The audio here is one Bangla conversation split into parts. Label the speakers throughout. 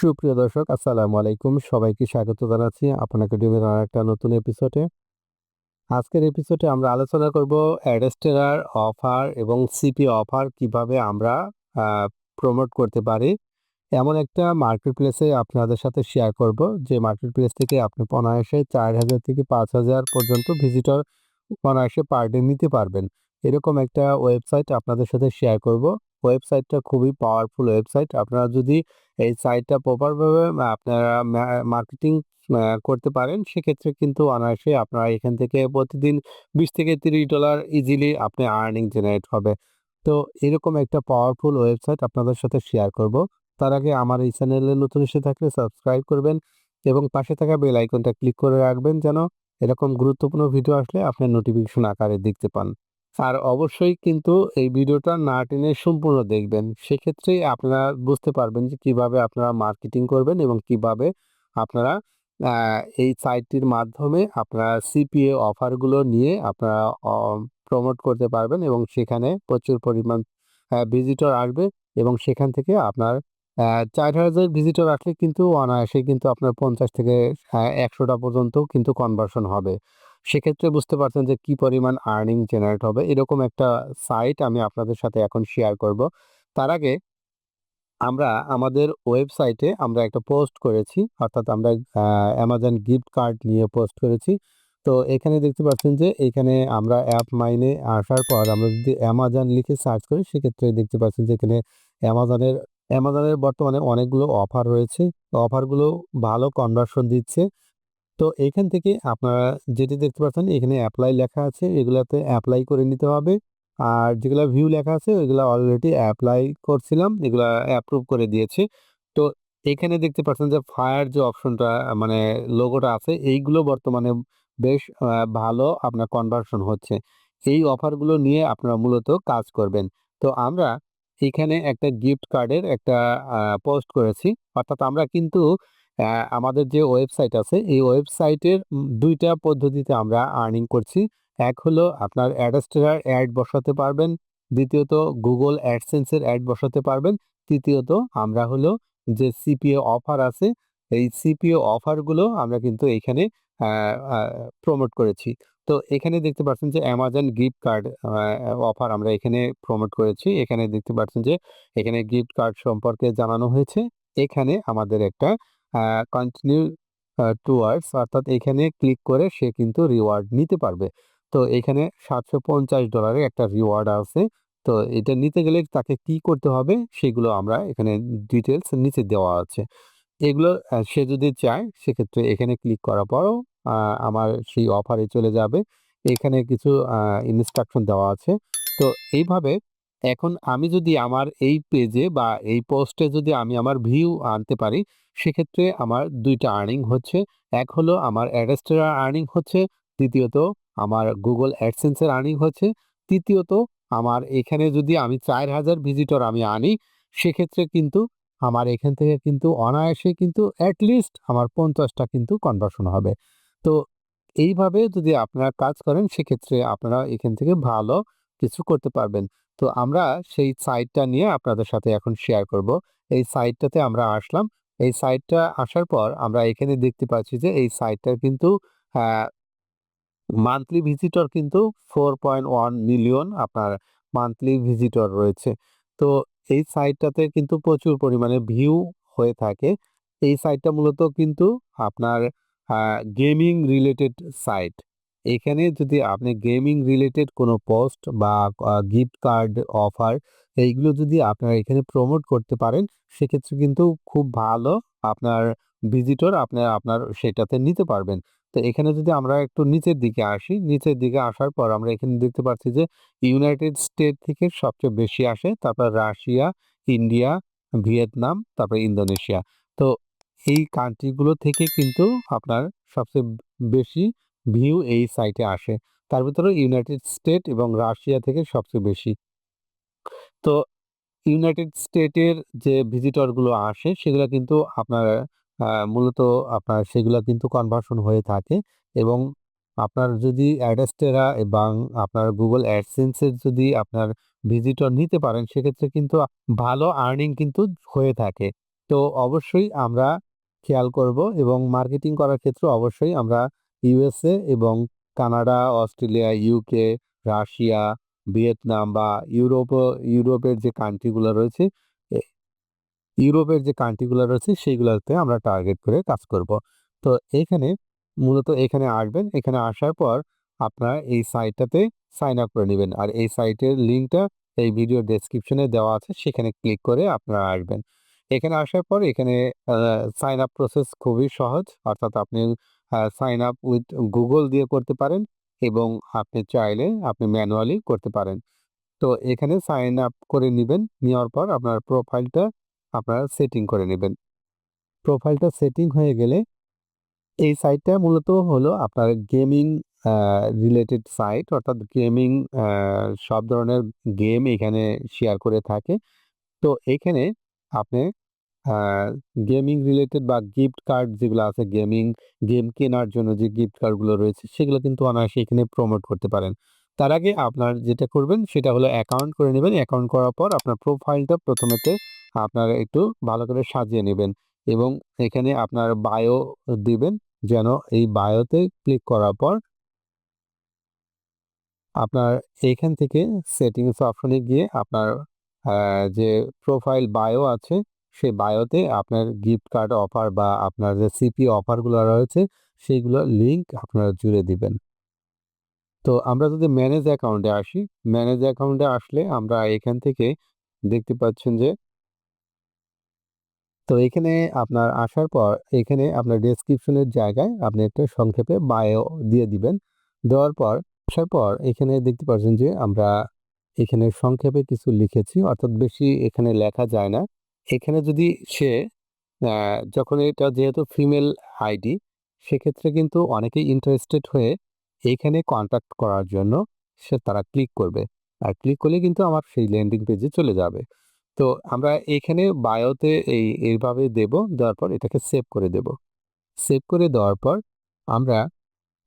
Speaker 1: সুপ্রিয় দর্শক, আসসালামু আলাইকুম। সবাইকে স্বাগত জানাচ্ছি আপনাকে ডিমের আর একটা নতুন এপিসোডে আজকের এপিসোডে আমরা আলোচনা করব অ্যাডেস্টেরার অফার এবং সিপি অফার কীভাবে আমরা প্রমোট করতে পারি। এমন একটা মার্কেট প্লেসে আপনাদের সাথে শেয়ার করব, যে মার্কেট প্লেস থেকে আপনি অনায়াসে চার হাজার থেকে পাঁচ হাজার পর্যন্ত ভিজিটর অনায়াসে পার ডে নিতে পারবেন। এরকম একটা ওয়েবসাইট আপনাদের সাথে শেয়ার করব। ওয়েবসাইটটা খুবই পাওয়ারফুল ওয়েবসাইট। আপনারা যদি এই সাইটটা প্রপারভাবে আপনারা মার্কেটিং করতে পারেন, সেক্ষেত্রে কিন্তু অনায়াসে আপনারা এখান থেকে প্রতিদিন বিশ থেকে তিরিশ ডলার ইজিলি আপনি আর্নিং জেনারেট হবে। তো এরকম একটা পাওয়ারফুল ওয়েবসাইট আপনাদের সাথে শেয়ার করব। তার আগে আমার এই চ্যানেলে নতুন এসে থাকলে সাবস্ক্রাইব করবেন এবং পাশে থাকা বেল আইকনটা ক্লিক করে রাখবেন যেন এরকম গুরুত্বপূর্ণ ভিডিও আসলে আপনার নোটিফিকেশন আকারে দেখতে পান। আর অবশ্যই কিন্তু এই ভিডিওটা না টেনে সম্পূর্ণ দেখবেন। সেক্ষেত্রেই আপনারা বুঝতে পারবেন যে কীভাবে আপনারা মার্কেটিং করবেন এবং কীভাবে আপনারা এই সাইটটির মাধ্যমে আপনারা সিপিএ অফারগুলো নিয়ে আপনারা প্রমোট করতে পারবেন এবং সেখানে প্রচুর পরিমাণ ভিজিটর আসবে এবং সেখান থেকে আপনার চার হাজার ভিজিটর আসলে কিন্তু অনায়াসে কিন্তু আপনার পঞ্চাশ থেকে একশোটা পর্যন্ত কিন্তু কনভার্সন হবে। সেক্ষেত্রে বুঝতে পারছেন যে কি পরিমাণ আর্নিং জেনারেট হবে। এরকম একটা সাইট আমি আপনাদের সাথে এখন শেয়ার করব। তার আগে আমরা আমাদের ওয়েবসাইটে আমরা একটা পোস্ট করেছি, অর্থাৎ আমরা অ্যামাজন গিফট কার্ড নিয়ে পোস্ট করেছি। তো এখানে দেখতে পাচ্ছেন যে এখানে আমরা অ্যাপ মাইনে আসার পর আমরা যদি অ্যামাজন লিখে সার্চ করি, সেক্ষেত্রে দেখতে পাচ্ছেন যে এখানে অ্যামাজনের অ্যামাজনের বর্তমানে অনেকগুলো অফার রয়েছে। অফারগুলো ভালো কনভার্সন দিচ্ছে। তো এখান থেকে আপনারা যেটি দেখতে পাচ্ছেন, এখানে অ্যাপ্লাই লেখা আছে, এগুলাতে অ্যাপ্লাই করে নিতে হবে। আর যেগুলো ভিউ লেখা আছে, ওইগুলো অলরেডি অ্যাপ্লাই করছিলাম, এগুলো অ্যাপ্রুভ করে দিয়েছে। তো এখানে দেখতে পাচ্ছেন যে ফায়ার যে অপশনটা মানে লোগোটা আছে, এইগুলো বর্তমানে বেশ ভালো আপনার কনভার্সন হচ্ছে। এই অফারগুলো নিয়ে আপনারা মূলত কাজ করবেন। তো আমরা এখানে একটা গিফট কার্ডের একটা পোস্ট করেছি। অর্থাৎ আমরা কিন্তু আমাদের যে ওয়েবসাইট আছে, এই ওয়েবসাইটের দুইটা পদ্ধতিতে আমরা আর্নিং করছি। এক হলো আপনার অ্যাডাস্টার অ্যাড বসাতে পারবেন, দ্বিতীয়ত গুগল অ্যাডসেন্সের অ্যাড বসাতে পারবেন, তৃতীয়ত আমরা হলো যে সিপিও অফার আছে, এই সিপিও অফারগুলো আমরা কিন্তু এখানে প্রমোট করেছি। তো এখানে দেখতে পাচ্ছেন যে অ্যামাজন গিফট কার্ড অফার আমরা এখানে প্রমোট করেছি। এখানে দেখতে পাচ্ছেন যে এখানে গিফট কার্ড সম্পর্কে জানানো হয়েছে। এখানে আমাদের একটা কন্টিনিউ টুয়ার্ডস অর্থাৎ এখানে ক্লিক করে সে কিন্তু রিওয়ার্ড নিতে পারবে। তো এখানে সাতশো পঞ্চাশ ডলারের একটা রিওয়ার্ড আছে। তো এটা নিতে গেলে তাকে কি করতে হবে? সেগুলো আমরা এখানে ডিটেলস নিচে দেওয়া আছে। এগুলো সে যদি চায়, সেক্ষেত্রে এখানে ক্লিক করার পরও আমার সেই অফারে চলে যাবে। এখানে কিছু ইনস্ট্রাকশন দেওয়া আছে। তো এইভাবে এখন আমি যদি আমার এই পেজে বা এই পোস্টে যদি আমি আমার ভিউ আনতে পারি সেক্ষেত্রে আমার দুইটা আর্নিং হচ্ছে। এক হলো আমার অ্যাডেস্টের আর্নিং হচ্ছে, দ্বিতীয়ত আমার গুগল অ্যাডসেন্সের আর্নিং হচ্ছে, তৃতীয়ত আমার এখানে যদি আমি চার হাজার ভিজিটর আমি আনি, সেক্ষেত্রে কিন্তু আমার এখান থেকে কিন্তু অনায়াসে কিন্তু অ্যাটলিস্ট আমার পঞ্চাশটা কিন্তু কনভার্সন হবে। তো এইভাবে যদি আপনারা কাজ করেন, সেক্ষেত্রে আপনারা এখান থেকে ভালো কিছু করতে পারবেন। তো আমরা সেই সাইটটা নিয়ে আপনাদের সাথে এখন শেয়ার করব। এই সাইটটাতে আমরা আসলাম। এই সাইটটা আসার পর আমরা এখানে দেখতে পাচ্ছি যে এই সাইটটার কিন্তু মান্থলি ভিজিটর কিন্তু ফোর পয়েন্ট ওয়ান মিলিয়ন আপনার মান্থলি ভিজিটর রয়েছে। তো এই সাইটটাতে কিন্তু প্রচুর পরিমাণে ভিউ হয়ে থাকে। এই সাইটটা মূলত কিন্তু আপনার গেমিং রিলেটেড সাইট এখানে যদি আপনি গেমিং রিলেটেড কোনো পোস্ট বা গিফট কার্ড অফার এইগুলো যদি আপনারা এখানে প্রমোট করতে পারেন, সেক্ষেত্রে কিন্তু খুব ভালো আপনার ভিজিটর আপনার আপনার সেটাতে নিতে পারবেন। তো এখানে যদি আমরা একটু নিচের দিকে আসি, নিচের দিকে আসার পর আমরা এখানে দেখতে পাচ্ছি যে ইউনাইটেড স্টেট থেকে সবচেয়ে বেশি আসে, তারপর রাশিয়া, ইন্ডিয়া, ভিয়েতনাম, তারপর ইন্দোনেশিয়া। তো এই কান্ট্রিগুলো থেকে কিন্তু আপনার সবচেয়ে বেশি ভিউ এই সাইটে আসে। তার ভিতরে ইউনাইটেড স্টেট এবং রাশিয়া থেকে সবচেয়ে বেশি। তো ইউনাইটেড স্টেটের যে ভিজিটরগুলো আসে, সেগুলো কিন্তু আপনার মূলত আপনার সেগুলো কিন্তু কনভার্সন হয়ে থাকে এবং আপনার যদি অ্যাডাস্টেরা এবং আপনার গুগল অ্যাডসেন্সের যদি আপনার ভিজিটর নিতে পারেন, সেক্ষেত্রে কিন্তু ভালো আর্নিং কিন্তু হয়ে থাকে। তো অবশ্যই আমরা খেয়াল করব এবং মার্কেটিং করার ক্ষেত্রে অবশ্যই আমরা ইউএসএ এবং Canada, Australia, UK, Russia, Vietnam বা ইউরোপ, ইউরোপের যে কান্ট্রিগুলো রয়েছে ইউরোপের যে কান্ট্রিগুলো রয়েছে, সেইগুলোতে আমরা টার্গেট করে কাজ করব। তো এখানে মূলত এখানে আসবেন। এখানে আসার পর আপনারা এই সাইটটাতে সাইন আপ করে নেবেন। আর এই সাইটের লিঙ্কটা এই ভিডিও ডেসক্রিপশনে দেওয়া আছে, সেখানে ক্লিক করে আপনারা আসবেন। এখানে আসার পর এখানে সাইন আপ প্রসেস খুবই সহজ। অর্থাৎ আপনি সাইন আপ উইথ গুগল দিয়ে করতে পারেন এবং আপনি চাইলে আপনি ম্যানুয়ালি করতে পারেন। তো এখানে সাইন আপ করে নেবেন, নেওয়ার পর আপনার প্রোফাইলটা আপনারা সেটিং করে নেবেন। প্রোফাইলটা সেটিং হয়ে গেলে এই সাইটটা মূলত হলো আপনার গেমিং রিলেটেড সাইট অর্থাৎ গেমিং সব ধরনের গেম এখানে শেয়ার করে থাকে। তো এখানে আপনি গেমিং রিলেটেড বা গিফট কার্ড যেগুলো আছে গেমিং গেম কেনার জন্য যে গিফট কার্ডগুলো রয়েছে, সেগুলো কিন্তু অনায়াসে এখানে প্রমোট করতে পারেন। তার আগে আপনার যেটা করবেন, সেটা হলো অ্যাকাউন্ট করে নেবেন। অ্যাকাউন্ট করার পর আপনার প্রোফাইলটা প্রথমেতে আপনারা একটু ভালো করে সাজিয়ে নেবেন এবং এখানে আপনার বায়ো দিবেন, যেন এই বায়োতে ক্লিক করার পর আপনার এইখান থেকে সেটিংস অপশনে গিয়ে আপনার যে প্রোফাইল বায়ো আছে সেই বায়োতে আপনার গিফট কার্ড অফার বা আপনার যে সিপি অফারগুলো রয়েছে সেইগুলো লিঙ্ক আপনারা জুড়ে দিবেন। তো আমরা যদি ম্যানেজ অ্যাকাউন্টে আসি ম্যানেজ অ্যাকাউন্টে আসলে আমরা এখান থেকে দেখতে পাচ্ছেন যে তো এখানে আপনার আসার পর এখানে আপনার ডেসক্রিপশনের জায়গায় আপনি একটা সংক্ষেপে বায়ো দিয়ে দিবেন। দেওয়ার পর, আসার পর এখানে দেখতে পাচ্ছেন যে আমরা এখানে সংক্ষেপে কিছু লিখেছি, অর্থাৎ বেশি এখানে লেখা যায় না। এখানে যদি সে যখন এটা যেহেতু ফিমেল আইডি সেক্ষেত্রে কিন্তু অনেকেই ইন্টারেস্টেড হয়ে এইখানে কন্ট্যাক্ট করার জন্য সে তারা ক্লিক করবে। আর ক্লিক করলে কিন্তু আমার সেই ল্যান্ডিং পেজে চলে যাবে। তো আমরা এখানে বায়োতে এই, এইভাবে দেব, দেওয়ার পর এটাকে সেভ করে দেব। সেভ করে দেওয়ার পর আমরা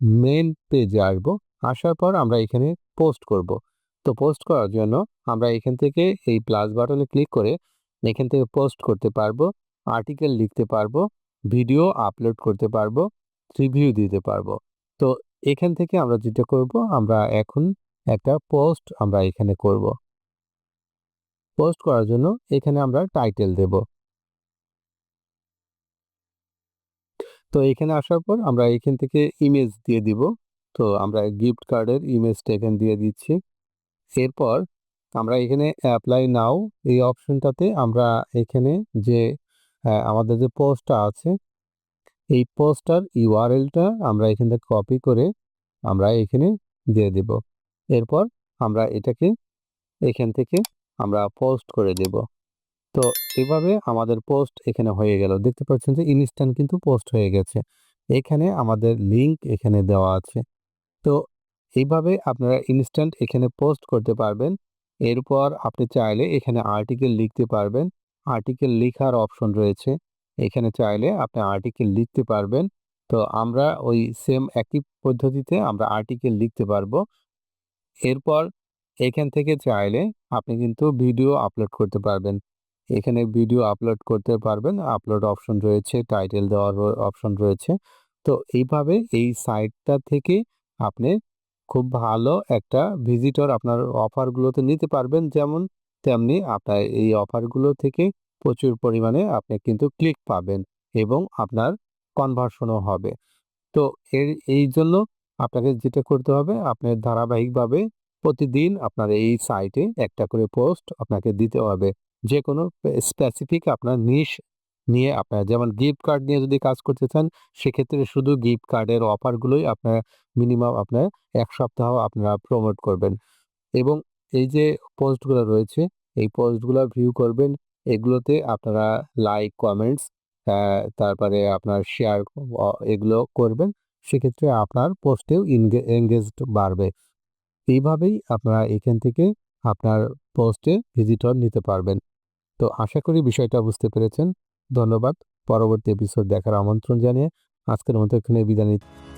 Speaker 1: মেন পেজে আসব। আসার পর আমরা এখানে পোস্ট করব। তো পোস্ট করার জন্য আমরা এখান থেকে এই প্লাস বাটনে ক্লিক করে এখান থেকে পোস্ট করতে পারব আর্টিকেল লিখতে পারব ভিডিও আপলোড করতে পারব রিভিউ দিতে পারব। তো এখান থেকে আমরা যেটা করব, আমরা এখন একটা পোস্ট আমরা এখানে করব। পোস্ট করার জন্য এখানে আমরা টাইটেল দেব। তো এখানে আসার পর আমরা এখান থেকে ইমেজ দিয়ে দিব। তো আমরা গিফট কার্ডের ইমেজটা এখানে দিয়ে দিচ্ছি। এরপর আমরা এখানে অ্যাপ্লাই নাও এই অপশনটাতে আমরা এখানে যে আমাদের যে পোস্টটা আছে, এই পোস্টার ইউআরএলটা আমরা এখান থেকে কপি করে আমরা এখানে দিয়ে দেব। এরপর আমরা এটাকে এখান থেকে আমরা পোস্ট করে দেব। তো এভাবে আমাদের পোস্ট এখানে হয়ে গেল। দেখতে পাচ্ছেন যে ইনস্ট্যান্ট কিন্তু পোস্ট হয়ে গেছে। এখানে আমাদের লিংক এখানে দেওয়া আছে। তো এইভাবে আপনারা ইনস্ট্যান্ট এখানে পোস্ট করতে পারবেন। এরপর আপনি চাইলে এখানে আর্টিকেল লিখতে পারবেন। আর্টিকেল লেখার অপশন রয়েছে। এখানে চাইলে আপনি আর্টিকেল লিখতে পারবেন। তো আমরা ওই সেম একই পদ্ধতিতে আমরা আর্টিকেল লিখতে পারব। এরপর এখান থেকে চাইলে আপনি কিন্তু ভিডিও আপলোড করতে পারবেন। এখানে ভিডিও আপলোড করতে পারবেন। আপলোড অপশন রয়েছে টাইটেল দেওয়ার অপশন রয়েছে। তো এইভাবে এই সাইটটা থেকে আপনি খুব ভালো একটা ভিজিটর আপনার অফারগুলোতে নিতে পারবেন। যেমন তেমনি আপনার এই অফারগুলো থেকে প্রচুর পরিমাণে আপনি কিন্তু ক্লিক পাবেন এবং আপনার কনভার্সনও হবে। তো এর, এই জন্য আপনাকে যেটা করতে হবে আপনার ধারাবাহিকভাবে প্রতিদিন আপনার এই সাইটে একটা করে পোস্ট আপনাকে দিতে হবে। যে কোনো স্পেসিফিক আপনার নিশ নিয়ে আপনার যেমন গিফট কার্ড নিয়ে যদি কাজ করতে চান, সেক্ষেত্রে শুধু গিফট কার্ডের অফারগুলোই আপনার মিনিমাম আপনার এক সপ্তাহ আপনারা প্রমোট করবেন। এবং এই যে পোস্টগুলো রয়েছে, এই পোস্টগুলো ভিউ করবেন, এগুলোতে আপনারা লাইক কমেন্টস তারপরে আপনার শেয়ার এগুলো করবেন, সেক্ষেত্রে আপনার পোস্টেও এঙ্গেজড বাড়বে। এইভাবেই আপনারা এখান থেকে আপনার পোস্টে ভিজিটর নিতে পারবেন। তো আশা করি বিষয়টা বুঝতে পেরেছেন। ধন্যবাদ। পরবর্তী এপিসোড দেখার আমন্ত্রণ জানিয়ে আজকের মতো এখানে বিদায় নিচ্ছি।